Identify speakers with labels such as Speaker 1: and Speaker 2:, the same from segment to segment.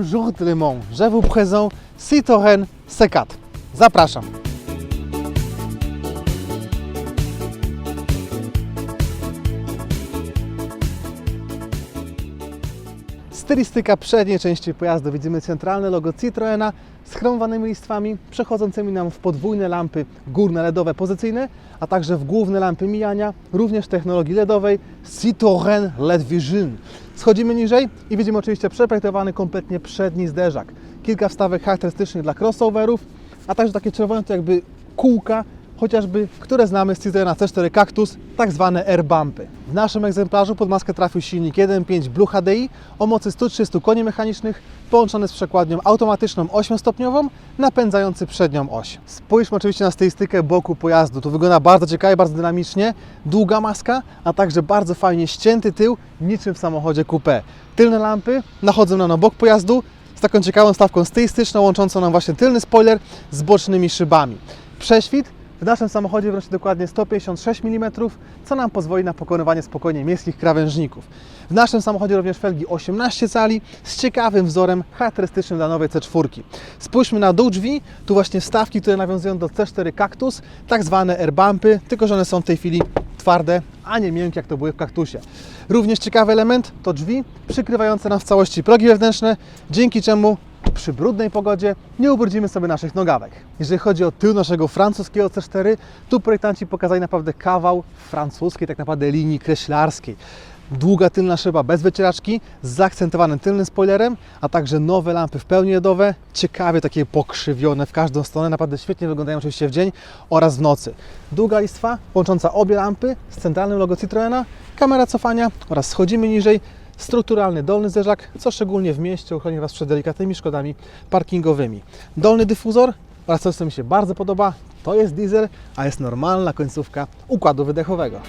Speaker 1: Bonjour tout le monde, je vous présente Citroën C4. Zapraszam. Stylistyka przedniej części pojazdu. Widzimy centralne logo Citroena z chromowanymi listwami, przechodzącymi nam w podwójne lampy górne LEDowe pozycyjne, a także w główne lampy mijania, również technologii LEDowej Citroën LED Vision. Schodzimy niżej i widzimy oczywiście przeprojektowany kompletnie przedni zderzak. Kilka wstawek charakterystycznych dla crossoverów, a także takie czerwone to jakby kółka, chociażby, które znamy z Citroena C4 Cactus, tak zwane airbumpy. W naszym egzemplarzu pod maskę trafił silnik 1.5 Blue HDI o mocy 130 koni mechanicznych, połączony z przekładnią automatyczną 8-stopniową, napędzający przednią oś. Spójrzmy oczywiście na stylistykę boku pojazdu. Tu wygląda bardzo ciekawie, bardzo dynamicznie, długa maska, a także bardzo fajnie ścięty tył, niczym w samochodzie coupé. Tylne lampy nachodzą na bok pojazdu, z taką ciekawą stawką stylistyczną, łączącą nam właśnie tylny spoiler z bocznymi szybami. Prześwit w naszym samochodzie wynosi dokładnie 156 mm, co nam pozwoli na pokonywanie spokojnie miejskich krawężników. W naszym samochodzie również felgi 18 cali z ciekawym wzorem charakterystycznym dla nowej C4. Spójrzmy na dół drzwi, tu właśnie wstawki, które nawiązują do C4 Cactus, tak zwane airbumpy, tylko że one są w tej chwili twarde, a nie miękkie jak to były w kaktusie. Również ciekawy element to drzwi przykrywające nam w całości progi wewnętrzne, dzięki czemu przy brudnej pogodzie nie ubrudzimy sobie naszych nogawek. Jeżeli chodzi o tył naszego francuskiego C4, tu projektanci pokazali naprawdę kawał francuskiej tak naprawdę linii kreślarskiej. Długa tylna szyba bez wycieraczki, z zaakcentowanym tylnym spoilerem, a także nowe lampy w pełni LEDowe, ciekawie takie pokrzywione w każdą stronę, naprawdę świetnie wyglądają oczywiście w dzień oraz w nocy. Długa listwa łącząca obie lampy z centralnym logo Citroena, kamera cofania oraz schodzimy niżej, strukturalny dolny zderzak, co szczególnie w mieście uchroni Was przed delikatnymi szkodami parkingowymi. Dolny dyfuzor oraz coś, co mi się bardzo podoba, to jest diesel, a jest normalna końcówka układu wydechowego.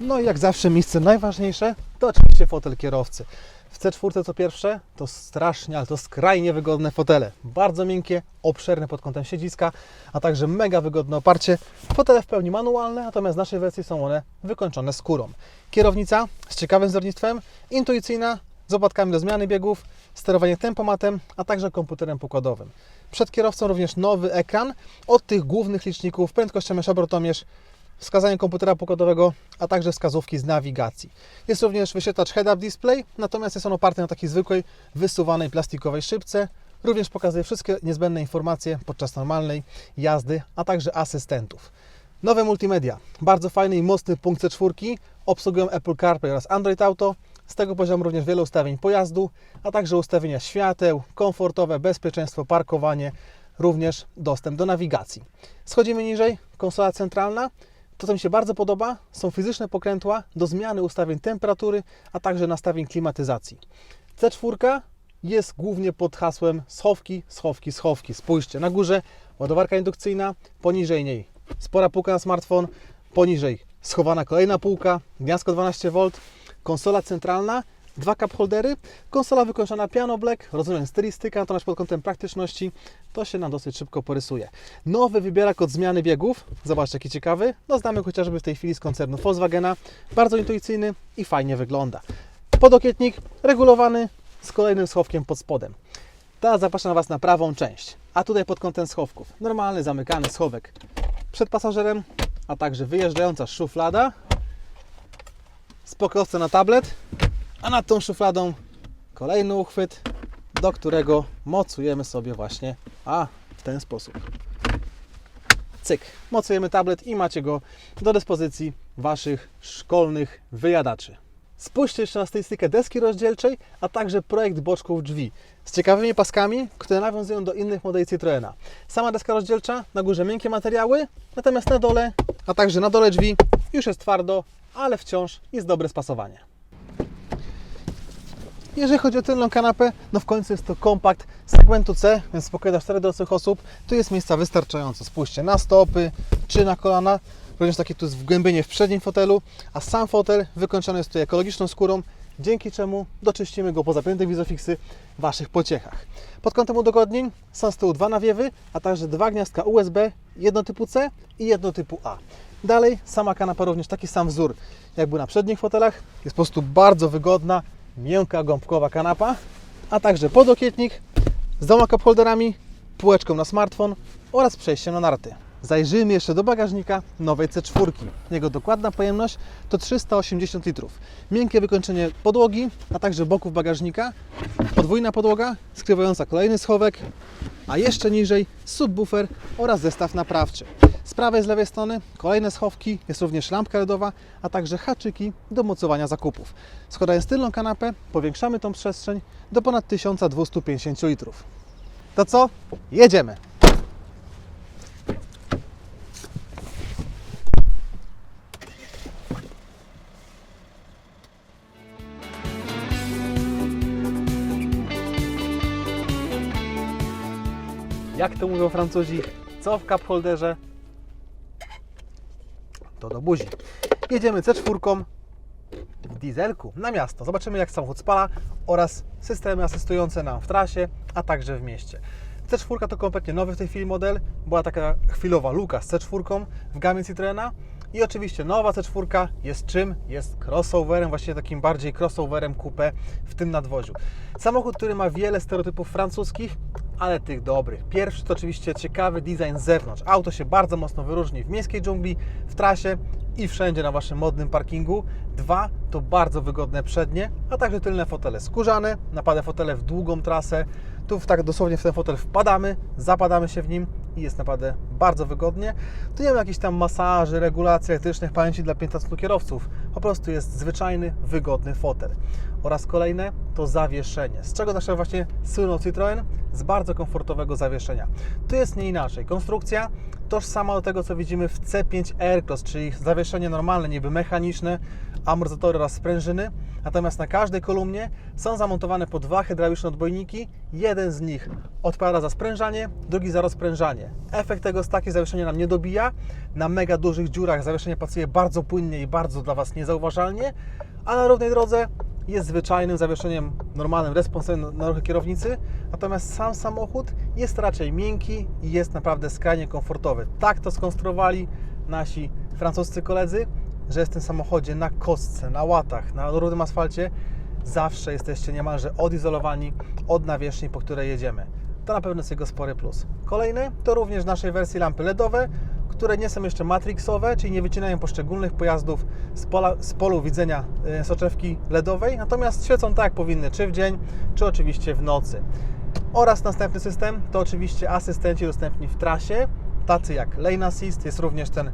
Speaker 1: No i jak zawsze miejsce najważniejsze to oczywiście fotel kierowcy. W C4 co pierwsze to strasznie, ale to skrajnie wygodne fotele. Bardzo miękkie, obszerne pod kątem siedziska, a także mega wygodne oparcie. Fotele w pełni manualne, natomiast w naszej wersji są one wykończone skórą. Kierownica z ciekawym wzornictwem, intuicyjna, z opatkami do zmiany biegów, sterowanie tempomatem, a także komputerem pokładowym. Przed kierowcą również nowy ekran od tych głównych liczników, prędkościomierz, obrotomierz, wskazanie komputera pokładowego, a także wskazówki z nawigacji. Jest również wyświetlacz head-up display, natomiast jest on oparty na takiej zwykłej, wysuwanej plastikowej szybce. Również pokazuje wszystkie niezbędne informacje podczas normalnej jazdy, a także asystentów. Nowe multimedia. Bardzo fajny i mocny punkt C4. Obsługują Apple CarPlay oraz Android Auto. Z tego poziomu również wiele ustawień pojazdu, a także ustawienia świateł, komfortowe, bezpieczeństwo, parkowanie, również dostęp do nawigacji. Schodzimy niżej, konsola centralna. To, co mi się bardzo podoba, są fizyczne pokrętła do zmiany ustawień temperatury, a także nastawień klimatyzacji. C4 jest głównie pod hasłem schowki, schowki, schowki. Spójrzcie, na górze ładowarka indukcyjna, poniżej niej spora półka na smartfon, poniżej schowana kolejna półka, gniazdko 12V, konsola centralna, dwa cup holdery, konsola wykończona piano black, rozumiem stylistyka, natomiast pod kątem praktyczności to się nam dosyć szybko porysuje. Nowy wybierak od zmiany biegów, zobaczcie jaki ciekawy, no znamy chociażby w tej chwili z koncernu Volkswagena, bardzo intuicyjny i fajnie wygląda. Podokietnik regulowany z kolejnym schowkiem pod spodem. Teraz zapraszam Was na prawą część, a tutaj pod kątem schowków. Normalny, zamykany schowek przed pasażerem, a także wyjeżdżająca szuflada z pokrowcem na tablet, a nad tą szufladą kolejny uchwyt, do którego mocujemy sobie właśnie, a w ten sposób. Cyk, mocujemy tablet i macie go do dyspozycji Waszych szkolnych wyjadaczy. Spójrzcie jeszcze na stylistykę deski rozdzielczej, a także projekt boczków drzwi z ciekawymi paskami, które nawiązują do innych modeli Citroena. Sama deska rozdzielcza, na górze miękkie materiały, natomiast na dole, a także na dole drzwi już jest twardo, ale wciąż jest dobre spasowanie. Jeżeli chodzi o tylną kanapę, no w końcu jest to kompakt segmentu C, więc spokojnie dla 4 dorosłych osób. Tu jest miejsca wystarczająco. Spójrzcie na stopy czy na kolana. Również takie tu jest wgłębienie w przednim fotelu, a sam fotel wykończony jest tu ekologiczną skórą, dzięki czemu doczyścimy go po zapiętych Vizofixy w Waszych pociechach. Pod kątem udogodnień są z tyłu dwa nawiewy, a także dwa gniazdka USB, jedno typu C i jedno typu A. Dalej, sama kanapa również taki sam wzór, jak był na przednich fotelach. Jest po prostu bardzo wygodna, miękka, gąbkowa kanapa, a także podokietnik z dwoma cup holderami, półeczką na smartfon oraz przejściem na narty. Zajrzyjmy jeszcze do bagażnika nowej C4. Jego dokładna pojemność to 380 litrów. Miękkie wykończenie podłogi, a także boków bagażnika, podwójna podłoga skrywająca kolejny schowek, a jeszcze niżej subwoofer oraz zestaw naprawczy. Z prawej, z lewej strony kolejne schowki, jest również lampka LEDowa, a także haczyki do mocowania zakupów. Składając tylną kanapę, powiększamy tą przestrzeń do ponad 1250 litrów. To co? Jedziemy! Jak to mówią Francuzi, co w cup holderze, to do buzi. Jedziemy C4 w dieselku na miasto. Zobaczymy jak samochód spala oraz systemy asystujące nam w trasie, a także w mieście. C4 to kompletnie nowy w tej chwili model. Była taka chwilowa luka z C4 w gamie Citroena. I oczywiście nowa C4 jest czym? Jest crossoverem, właściwie takim bardziej crossoverem coupé w tym nadwoziu. Samochód, który ma wiele stereotypów francuskich, ale tych dobrych. Pierwszy to oczywiście ciekawy design z zewnątrz. Auto się bardzo mocno wyróżni w miejskiej dżungli, w trasie i wszędzie na Waszym modnym parkingu. Dwa to bardzo wygodne przednie, a także tylne fotele skórzane, napade fotele w długą trasę. Tu tak dosłownie w ten fotel wpadamy, zapadamy się w nim i jest naprawdę bardzo wygodnie. Tu nie ma jakichś tam masaży, regulacji elektrycznych pamięci dla 15 kierowców. Po prostu jest zwyczajny, wygodny fotel. Oraz kolejne to zawieszenie. Z czego zawsze właśnie słynął Citroen? Z bardzo komfortowego zawieszenia. Tu jest nie inaczej. Konstrukcja tożsama do tego, co widzimy w C5 Aircross, czyli zawieszenie normalne, niby mechaniczne, amortyzatory oraz sprężyny. Natomiast na każdej kolumnie są zamontowane po dwa hydrauliczne odbojniki. Jeden z nich odpowiada za sprężanie, drugi za rozprężanie. Efekt tego jest taki, zawieszenie nam nie dobija. Na mega dużych dziurach zawieszenie pracuje bardzo płynnie i bardzo dla Was niezauważalnie, a na równej drodze jest zwyczajnym zawieszeniem normalnym, responsywnym na ruchy kierownicy, natomiast sam samochód jest raczej miękki i jest naprawdę skrajnie komfortowy. Tak to skonstruowali nasi francuscy koledzy, że jest w tym samochodzie na kostce, na łatach, na równym asfalcie, zawsze jesteście niemalże odizolowani od nawierzchni, po której jedziemy. To na pewno jest jego spory plus. Kolejny to również w naszej wersji lampy LEDowe, które nie są jeszcze matrixowe, czyli nie wycinają poszczególnych pojazdów z, pola, z polu widzenia e, soczewki LEDowej, natomiast świecą tak jak powinny, czy w dzień, czy oczywiście w nocy. Oraz następny system to oczywiście asystenci dostępni w trasie, tacy jak Lane Assist, jest również ten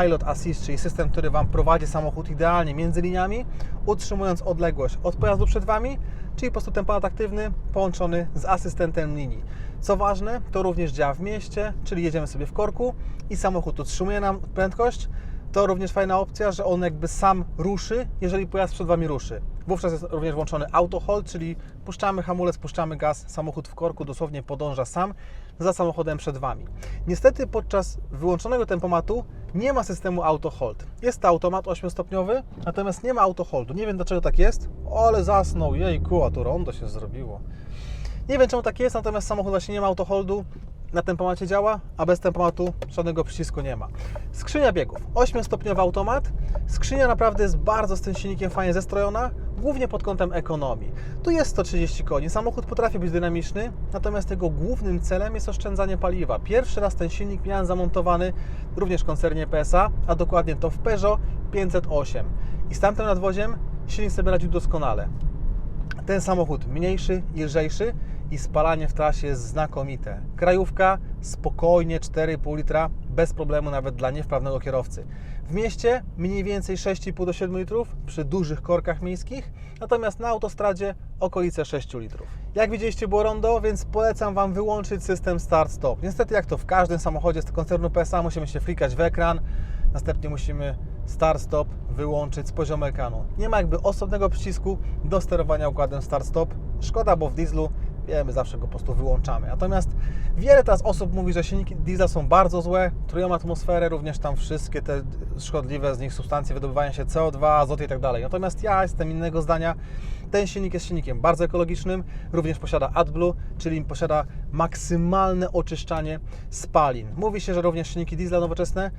Speaker 1: Pilot Assist, czyli system, który Wam prowadzi samochód idealnie między liniami, utrzymując odległość od pojazdu przed Wami, czyli po prostu tempomat aktywny połączony z asystentem linii. Co ważne, to również działa w mieście, czyli jedziemy sobie w korku i samochód utrzymuje nam prędkość. To również fajna opcja, że on jakby sam ruszy, jeżeli pojazd przed Wami ruszy. Wówczas jest również włączony auto hold, czyli puszczamy hamulec, puszczamy gaz, samochód w korku dosłownie podąża sam za samochodem przed Wami. Niestety podczas wyłączonego tempomatu nie ma systemu auto hold. Jest to automat 8-stopniowy, natomiast nie ma auto holdu. Nie wiem dlaczego tak jest, ale zasnął, jejku, a tu rondo się zrobiło. Nie wiem czemu tak jest, natomiast samochód właśnie nie ma autoholdu, na tempomacie działa, a bez tempomatu żadnego przycisku nie ma. Skrzynia biegów, 8-stopniowy automat. Skrzynia naprawdę jest bardzo z tym silnikiem fajnie zestrojona, głównie pod kątem ekonomii. Tu jest 130 koni, samochód potrafi być dynamiczny, natomiast jego głównym celem jest oszczędzanie paliwa. Pierwszy raz ten silnik miałem zamontowany również w koncernie PSA, a dokładnie to w Peugeot 508. I z tamtym nadwoziem silnik sobie radził doskonale. Ten samochód mniejszy i lżejszy i spalanie w trasie jest znakomite. Krajówka spokojnie 4,5 litra, bez problemu nawet dla niewprawnego kierowcy. W mieście mniej więcej 6,5 do 7 litrów przy dużych korkach miejskich, natomiast na autostradzie okolice 6 litrów. Jak widzieliście było rondo, więc polecam Wam wyłączyć system start-stop. Niestety jak to w każdym samochodzie z koncernu PSA musimy się flikać w ekran, następnie musimy start-stop wyłączyć z poziomu ekranu. Nie ma jakby osobnego przycisku do sterowania układem start-stop. Szkoda, bo w dieslu wiemy, zawsze go po prostu wyłączamy. Natomiast wiele teraz osób mówi, że silniki diesla są bardzo złe, trują atmosferę, również tam wszystkie te szkodliwe z nich substancje wydobywają się CO2, azot i tak dalej. Natomiast ja jestem innego zdania. Ten silnik jest silnikiem bardzo ekologicznym, również posiada AdBlue, czyli posiada maksymalne oczyszczanie spalin. Mówi się, że również silniki diesla nowoczesne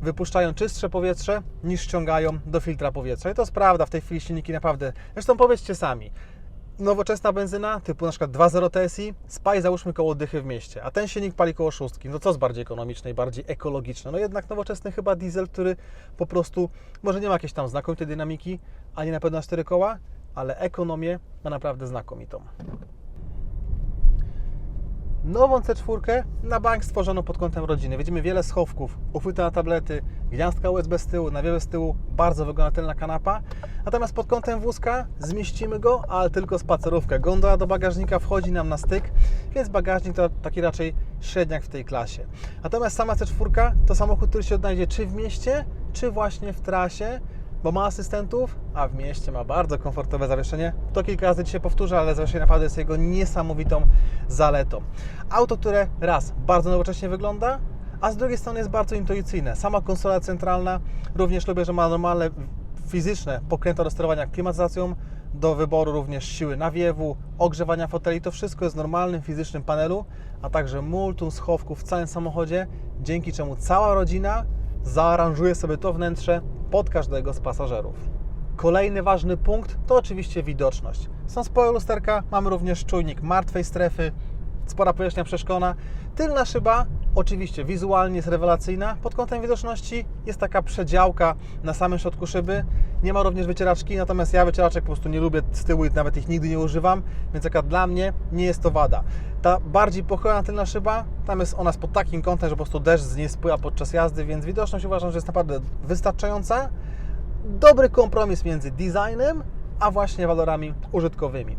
Speaker 1: wypuszczają czystsze powietrze niż ściągają do filtra powietrza. I to jest prawda, w tej chwili silniki naprawdę. Zresztą powiedzcie sami, nowoczesna benzyna typu na przykład 2.0 TSI spali załóżmy koło dychy w mieście, a ten silnik pali koło szóstki. No co jest bardziej ekonomiczne i bardziej ekologiczne? No jednak nowoczesny chyba diesel, który po prostu może nie ma jakiejś tam znakomitej dynamiki, ani na pewno na cztery koła, ale ekonomię ma naprawdę znakomitą. Nową C4 na bank stworzoną pod kątem rodziny. Widzimy wiele schowków, uchwyty na tablety, gniazdka USB z tyłu, nawiewy z tyłu, bardzo wygodna kanapa. Natomiast pod kątem wózka zmieścimy go, ale tylko spacerówkę. Gondola do bagażnika wchodzi nam na styk, więc bagażnik to taki raczej średniak w tej klasie. Natomiast sama C4 to samochód, który się odnajdzie czy w mieście, czy właśnie w trasie, bo ma asystentów, a w mieście ma bardzo komfortowe zawieszenie. To kilka razy dzisiaj powtórzę, ale zawieszenie naprawdę jest jego niesamowitą zaletą. Auto, które raz bardzo nowocześnie wygląda, a z drugiej strony jest bardzo intuicyjne. Sama konsola centralna również lubię, że ma normalne fizyczne pokrętła do sterowania klimatyzacją, do wyboru również siły nawiewu, ogrzewania foteli. To wszystko jest w normalnym fizycznym panelu, a także multum schowków w całym samochodzie, dzięki czemu cała rodzina zaaranżuje sobie to wnętrze pod każdego z pasażerów. Kolejny ważny punkt to oczywiście widoczność. Są spore lusterka, mamy również czujnik martwej strefy, spora powierzchnia przeszklona. Tylna szyba oczywiście wizualnie jest rewelacyjna. Pod kątem widoczności jest taka przedziałka na samym środku szyby. Nie ma również wycieraczki, natomiast ja wycieraczek po prostu nie lubię z tyłu i nawet ich nigdy nie używam, więc jaka dla mnie nie jest to wada. Ta bardziej tylna szyba, tam jest ona pod takim kątem, że po prostu deszcz z niej spływa podczas jazdy, więc widoczność uważam, że jest naprawdę wystarczająca. Dobry kompromis między designem, a właśnie walorami użytkowymi.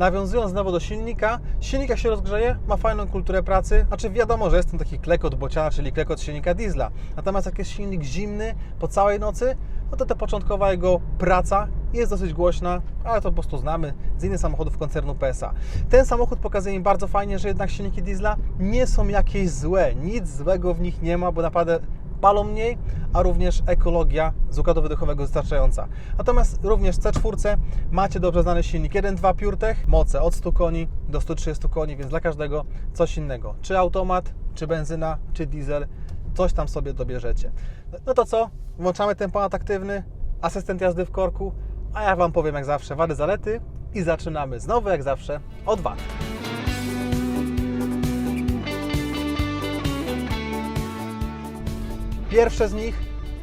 Speaker 1: Nawiązując znowu do silnika, silnik jak się rozgrzeje, ma fajną kulturę pracy. Znaczy wiadomo, że jest ten taki klekot bociana, czyli klekot silnika diesla. Natomiast jak jest silnik zimny po całej nocy, no to ta początkowa jego praca jest dosyć głośna, ale to po prostu znamy z innych samochodów koncernu PSA. Ten samochód pokazuje mi bardzo fajnie, że jednak silniki diesla nie są jakieś złe. Nic złego w nich nie ma, bo naprawdę palą mniej, a również ekologia z układu wydechowego wystarczająca. Natomiast również w C4 macie dobrze znany silnik 1.2 PureTech, moce od 100 koni do 130 koni, więc dla każdego coś innego. Czy automat, czy benzyna, czy diesel, coś tam sobie dobierzecie. No to co? Włączamy tempomat aktywny, asystent jazdy w korku, a ja Wam powiem jak zawsze wady, zalety i zaczynamy znowu jak zawsze od wad. Pierwsze z nich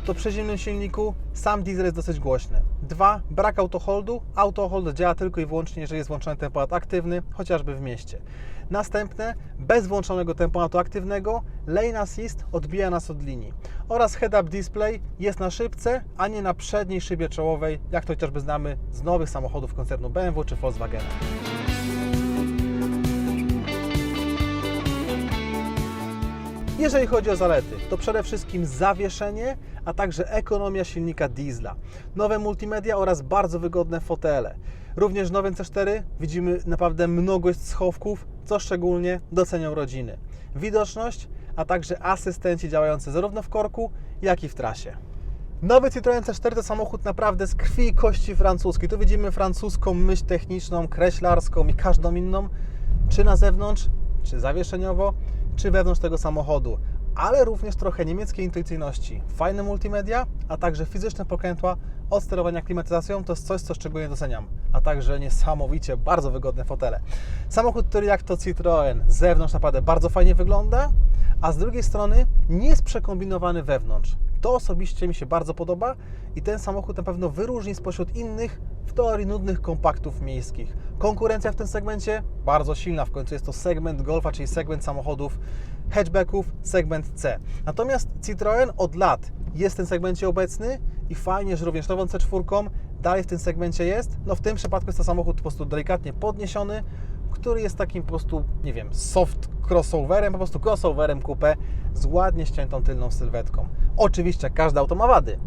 Speaker 1: to przy zimnym silniku sam diesel jest dosyć głośny. Dwa, brak autoholdu. Autohold działa tylko i wyłącznie, jeżeli jest włączony tempomat aktywny, chociażby w mieście. Następne, bez włączonego tempomatu aktywnego, lane assist odbija nas od linii. Oraz head-up display jest na szybce, a nie na przedniej szybie czołowej, jak to chociażby znamy z nowych samochodów koncernu BMW czy Volkswagena. Jeżeli chodzi o zalety, to przede wszystkim zawieszenie, a także ekonomia silnika diesla. Nowe multimedia oraz bardzo wygodne fotele. Również w nowym C4 widzimy naprawdę mnogość schowków, co szczególnie docenią rodziny. Widoczność, a także asystenci działający zarówno w korku, jak i w trasie. Nowy Citroen C4 to samochód naprawdę z krwi i kości francuskiej. Tu widzimy francuską myśl techniczną, kreślarską i każdą inną, czy na zewnątrz, czy zawieszeniowo, czy wewnątrz tego samochodu, ale również trochę niemieckiej intuicyjności. Fajne multimedia, a także fizyczne pokrętła od sterowania klimatyzacją to jest coś, co szczególnie doceniam, a także niesamowicie bardzo wygodne fotele. Samochód, który jak to Citroen z zewnątrz naprawdę bardzo fajnie wygląda, a z drugiej strony nie jest przekombinowany wewnątrz. To osobiście mi się bardzo podoba i ten samochód na pewno wyróżni spośród innych w teorii nudnych kompaktów miejskich. Konkurencja w tym segmencie bardzo silna, w końcu jest to segment Golfa, czyli segment samochodów hatchbacków, segment C. Natomiast Citroen od lat jest w tym segmencie obecny i fajnie, że również nową C4 dalej w tym segmencie jest. No w tym przypadku jest to samochód po prostu delikatnie podniesiony, który jest takim po prostu, nie wiem, soft crossoverem, po prostu crossoverem coupé z ładnie ściętą tylną sylwetką. Oczywiście każde auto ma wady,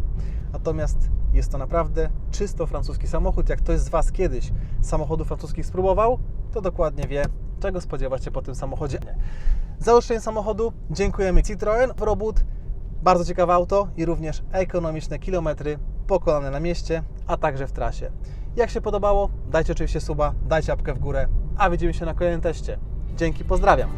Speaker 1: natomiast jest to naprawdę czysto francuski samochód. Jak ktoś z Was kiedyś samochodów francuskich spróbował, to dokładnie wie, czego spodziewać się po tym samochodzie. Za uszczęście samochodu dziękujemy Citroen. Robót, bardzo ciekawe auto i również ekonomiczne kilometry pokonane na mieście, a także w trasie. Jak się podobało, dajcie oczywiście suba, dajcie apkę w górę, a widzimy się na kolejnym teście. Dzięki, pozdrawiam.